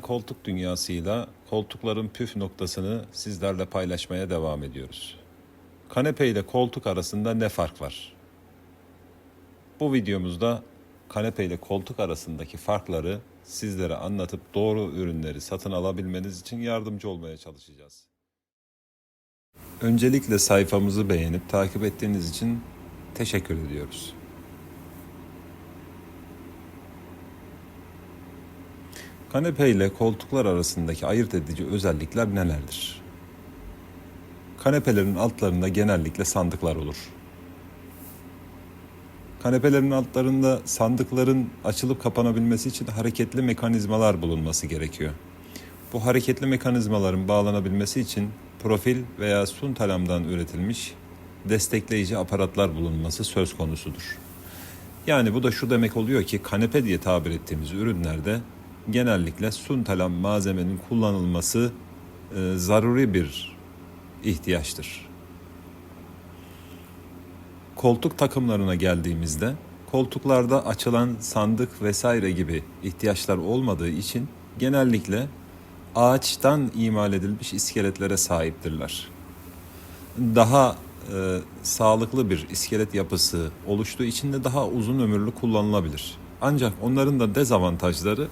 Koltuk dünyasıyla koltukların püf noktasını sizlerle paylaşmaya devam ediyoruz. Kanepe ile koltuk arasında ne fark var? Bu videomuzda kanepe ile koltuk arasındaki farkları sizlere anlatıp doğru ürünleri satın alabilmeniz için yardımcı olmaya çalışacağız. Öncelikle sayfamızı beğenip takip ettiğiniz için teşekkür ediyoruz. Kanepe ile koltuklar arasındaki ayırt edici özellikler nelerdir? Kanepelerin altlarında genellikle sandıklar olur. Kanepelerin altlarında sandıkların açılıp kapanabilmesi için hareketli mekanizmalar bulunması gerekiyor. Bu hareketli mekanizmaların bağlanabilmesi için profil veya suntalamdan üretilmiş destekleyici aparatlar bulunması söz konusudur. Yani bu da şu demek oluyor ki kanepe diye tabir ettiğimiz ürünlerde genellikle suntalam malzemenin kullanılması e, zaruri bir ihtiyaçtır. Koltuk takımlarına geldiğimizde koltuklarda açılan sandık vesaire gibi ihtiyaçlar olmadığı için genellikle ağaçtan imal edilmiş iskeletlere sahiptirler. Daha e, sağlıklı bir iskelet yapısı oluştuğu için de daha uzun ömürlü kullanılabilir. Ancak onların da dezavantajları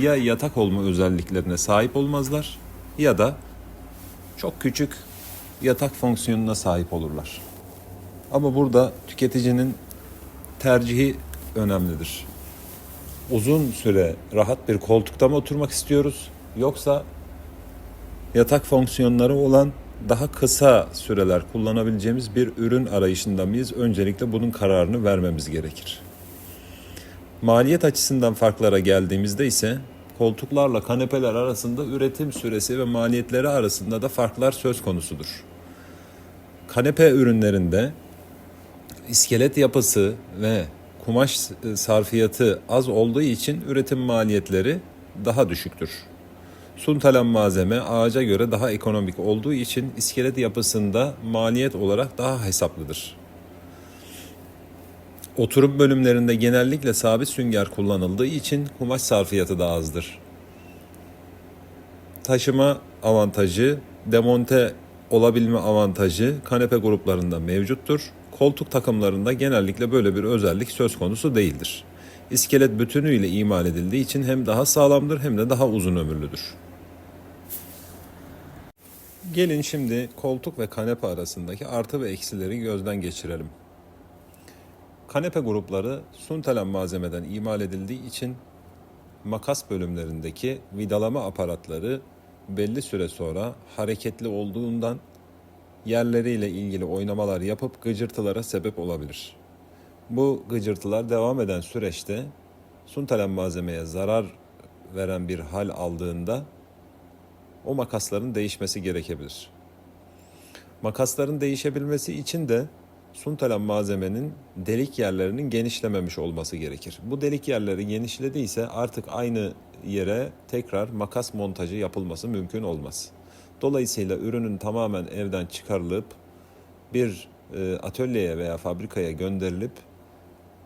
ya yatak olma özelliklerine sahip olmazlar ya da çok küçük yatak fonksiyonuna sahip olurlar. Ama burada tüketicinin tercihi önemlidir. Uzun süre rahat bir koltukta mı oturmak istiyoruz yoksa yatak fonksiyonları olan daha kısa süreler kullanabileceğimiz bir ürün arayışında mıyız? Öncelikle bunun kararını vermemiz gerekir. Maliyet açısından farklara geldiğimizde ise koltuklarla kanepeler arasında üretim süresi ve maliyetleri arasında da farklar söz konusudur. Kanepe ürünlerinde iskelet yapısı ve kumaş sarfiyatı az olduğu için üretim maliyetleri daha düşüktür. Suntalan malzeme ağaca göre daha ekonomik olduğu için iskelet yapısında maliyet olarak daha hesaplıdır. Oturum bölümlerinde genellikle sabit sünger kullanıldığı için kumaş sarfiyatı da azdır. Taşıma avantajı, demonte olabilme avantajı kanepe gruplarında mevcuttur. Koltuk takımlarında genellikle böyle bir özellik söz konusu değildir. İskelet bütünüyle imal edildiği için hem daha sağlamdır hem de daha uzun ömürlüdür. Gelin şimdi koltuk ve kanepe arasındaki artı ve eksileri gözden geçirelim. Kanepe grupları suntalan malzemeden imal edildiği için makas bölümlerindeki vidalama aparatları belli süre sonra hareketli olduğundan yerleriyle ilgili oynamalar yapıp gıcırtılara sebep olabilir. Bu gıcırtılar devam eden süreçte suntalan malzemeye zarar veren bir hal aldığında o makasların değişmesi gerekebilir. Makasların değişebilmesi için de suntalan malzemenin delik yerlerinin genişlememiş olması gerekir. Bu delik yerleri genişlediyse artık aynı yere tekrar makas montajı yapılması mümkün olmaz. Dolayısıyla ürünün tamamen evden çıkarılıp bir e, atölyeye veya fabrikaya gönderilip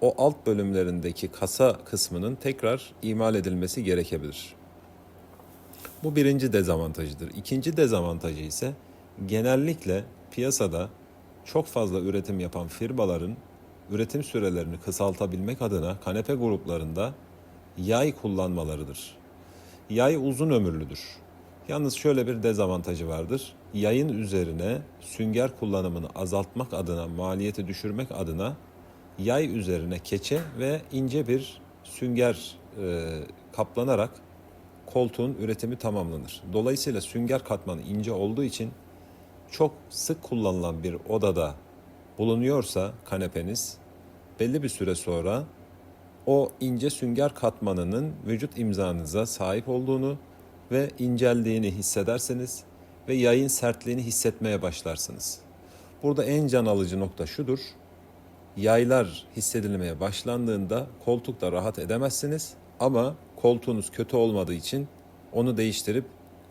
o alt bölümlerindeki kasa kısmının tekrar imal edilmesi gerekebilir. Bu birinci dezavantajıdır. İkinci dezavantajı ise genellikle piyasada çok fazla üretim yapan firmaların üretim sürelerini kısaltabilmek adına kanepe gruplarında yay kullanmalarıdır. Yay uzun ömürlüdür. Yalnız şöyle bir dezavantajı vardır. Yayın üzerine sünger kullanımını azaltmak adına, maliyeti düşürmek adına yay üzerine keçe ve ince bir sünger e, kaplanarak koltuğun üretimi tamamlanır. Dolayısıyla sünger katmanı ince olduğu için çok sık kullanılan bir odada bulunuyorsa kanepeniz belli bir süre sonra o ince sünger katmanının vücut imzanıza sahip olduğunu ve inceldiğini hissederseniz ve yayın sertliğini hissetmeye başlarsınız. Burada en can alıcı nokta şudur. Yaylar hissedilmeye başlandığında koltukta rahat edemezsiniz ama koltuğunuz kötü olmadığı için onu değiştirip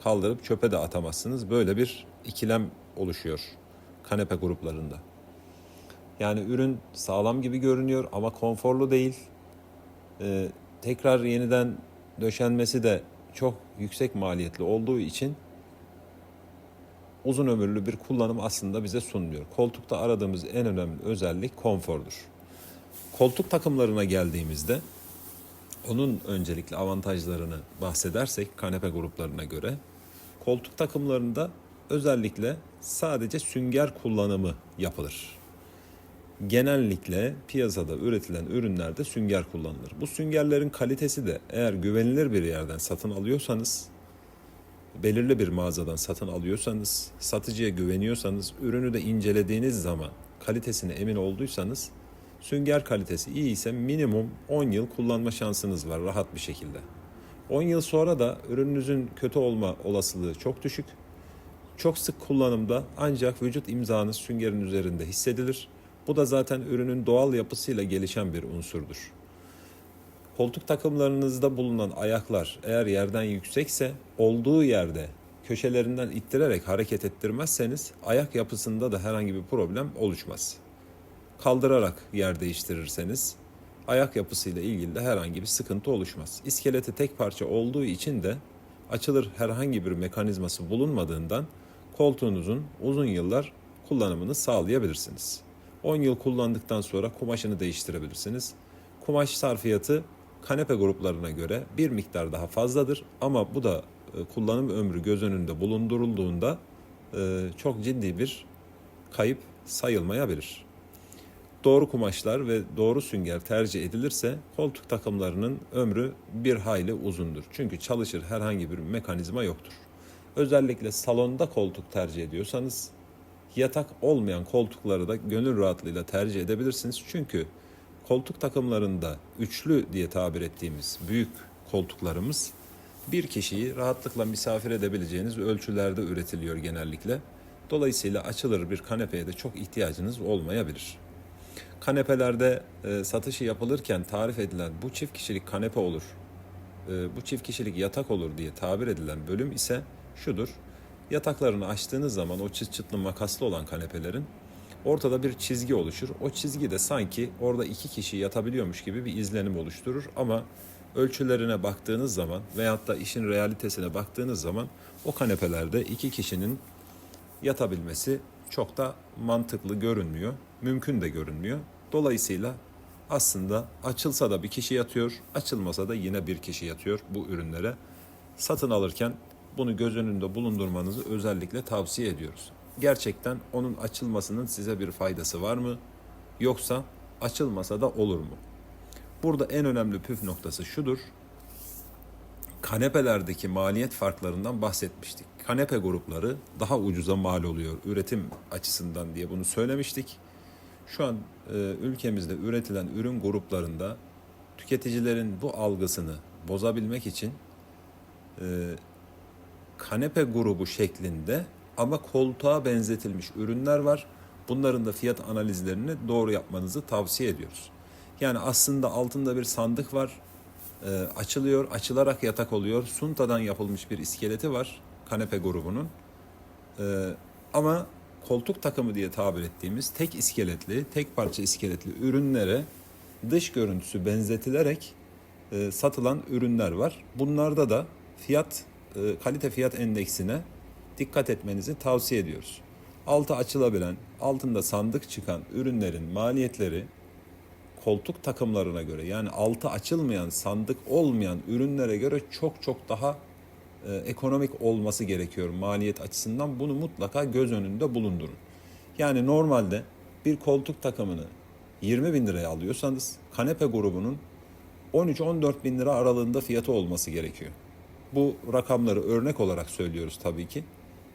kaldırıp çöpe de atamazsınız. Böyle bir ikilem oluşuyor kanepe gruplarında. Yani ürün sağlam gibi görünüyor ama konforlu değil. Ee, tekrar yeniden döşenmesi de çok yüksek maliyetli olduğu için uzun ömürlü bir kullanım aslında bize sunmuyor. Koltukta aradığımız en önemli özellik konfordur. Koltuk takımlarına geldiğimizde onun öncelikli avantajlarını bahsedersek kanepe gruplarına göre koltuk takımlarında özellikle sadece sünger kullanımı yapılır. Genellikle piyasada üretilen ürünlerde sünger kullanılır. Bu süngerlerin kalitesi de eğer güvenilir bir yerden satın alıyorsanız, belirli bir mağazadan satın alıyorsanız, satıcıya güveniyorsanız, ürünü de incelediğiniz zaman kalitesine emin olduysanız sünger kalitesi iyi ise minimum 10 yıl kullanma şansınız var rahat bir şekilde. 10 yıl sonra da ürününüzün kötü olma olasılığı çok düşük. Çok sık kullanımda ancak vücut imzanız süngerin üzerinde hissedilir. Bu da zaten ürünün doğal yapısıyla gelişen bir unsurdur. Koltuk takımlarınızda bulunan ayaklar eğer yerden yüksekse olduğu yerde köşelerinden ittirerek hareket ettirmezseniz ayak yapısında da herhangi bir problem oluşmaz. Kaldırarak yer değiştirirseniz ayak yapısıyla ilgili de herhangi bir sıkıntı oluşmaz. İskeleti tek parça olduğu için de açılır herhangi bir mekanizması bulunmadığından koltuğunuzun uzun yıllar kullanımını sağlayabilirsiniz. 10 yıl kullandıktan sonra kumaşını değiştirebilirsiniz. Kumaş sarfiyatı kanepe gruplarına göre bir miktar daha fazladır ama bu da e, kullanım ömrü göz önünde bulundurulduğunda e, çok ciddi bir kayıp sayılmayabilir. Doğru kumaşlar ve doğru sünger tercih edilirse koltuk takımlarının ömrü bir hayli uzundur. Çünkü çalışır herhangi bir mekanizma yoktur. Özellikle salonda koltuk tercih ediyorsanız yatak olmayan koltukları da gönül rahatlığıyla tercih edebilirsiniz. Çünkü koltuk takımlarında üçlü diye tabir ettiğimiz büyük koltuklarımız bir kişiyi rahatlıkla misafir edebileceğiniz ölçülerde üretiliyor genellikle. Dolayısıyla açılır bir kanepeye de çok ihtiyacınız olmayabilir. Kanepelerde e, satışı yapılırken tarif edilen bu çift kişilik kanepe olur, e, bu çift kişilik yatak olur diye tabir edilen bölüm ise şudur. Yataklarını açtığınız zaman o çıt çıtlı makaslı olan kanepelerin ortada bir çizgi oluşur. O çizgi de sanki orada iki kişi yatabiliyormuş gibi bir izlenim oluşturur ama ölçülerine baktığınız zaman veyahut da işin realitesine baktığınız zaman o kanepelerde iki kişinin yatabilmesi çok da mantıklı görünmüyor, mümkün de görünmüyor. Dolayısıyla aslında açılsa da bir kişi yatıyor, açılmasa da yine bir kişi yatıyor bu ürünlere. Satın alırken bunu göz önünde bulundurmanızı özellikle tavsiye ediyoruz. Gerçekten onun açılmasının size bir faydası var mı? Yoksa açılmasa da olur mu? Burada en önemli püf noktası şudur. Kanepelerdeki maliyet farklarından bahsetmiştik. Kanepe grupları daha ucuza mal oluyor üretim açısından diye bunu söylemiştik. Şu an e, ülkemizde üretilen ürün gruplarında tüketicilerin bu algısını bozabilmek için e, kanepe grubu şeklinde ama koltuğa benzetilmiş ürünler var. Bunların da fiyat analizlerini doğru yapmanızı tavsiye ediyoruz. Yani aslında altında bir sandık var. E, açılıyor, açılarak yatak oluyor. Suntadan yapılmış bir iskeleti var kanepe grubunun. E, ama koltuk takımı diye tabir ettiğimiz tek iskeletli, tek parça iskeletli ürünlere dış görüntüsü benzetilerek e, satılan ürünler var. Bunlarda da fiyat kalite fiyat endeksine dikkat etmenizi tavsiye ediyoruz. Altı açılabilen, altında sandık çıkan ürünlerin maliyetleri koltuk takımlarına göre yani altı açılmayan, sandık olmayan ürünlere göre çok çok daha e, ekonomik olması gerekiyor maliyet açısından. Bunu mutlaka göz önünde bulundurun. Yani normalde bir koltuk takımını 20 bin liraya alıyorsanız kanepe grubunun 13-14 bin lira aralığında fiyatı olması gerekiyor. Bu rakamları örnek olarak söylüyoruz tabii ki.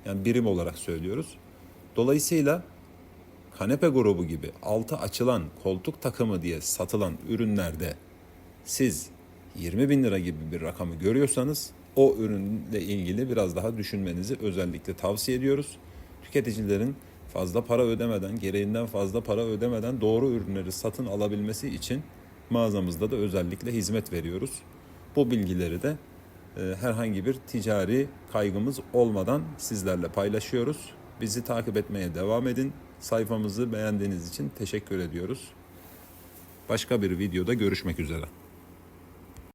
Yani birim olarak söylüyoruz. Dolayısıyla kanepe grubu gibi altı açılan koltuk takımı diye satılan ürünlerde siz 20 bin lira gibi bir rakamı görüyorsanız o ürünle ilgili biraz daha düşünmenizi özellikle tavsiye ediyoruz. Tüketicilerin fazla para ödemeden, gereğinden fazla para ödemeden doğru ürünleri satın alabilmesi için mağazamızda da özellikle hizmet veriyoruz. Bu bilgileri de herhangi bir ticari kaygımız olmadan sizlerle paylaşıyoruz. Bizi takip etmeye devam edin. Sayfamızı beğendiğiniz için teşekkür ediyoruz. Başka bir videoda görüşmek üzere.